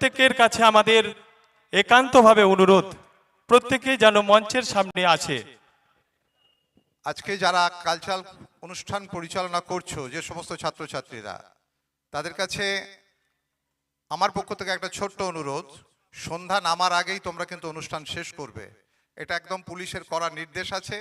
প্রত্যেকের কাছে আমাদের একান্তভাবে অনুরোধ, প্রত্যেকেই যেন মঞ্চের সামনে আছে। আজকে যারা কালচারাল অনুষ্ঠান পরিচালনা করছ, যে সমস্ত ছাত্রছাত্রীরা, তাদের কাছে আমার পক্ষ থেকে একটা ছোট্ট অনুরোধ, সন্ধ্যা নামার আগেই তোমরা কিন্তু অনুষ্ঠান শেষ করবে। এটা একদম পুলিশের করা নির্দেশ আছে।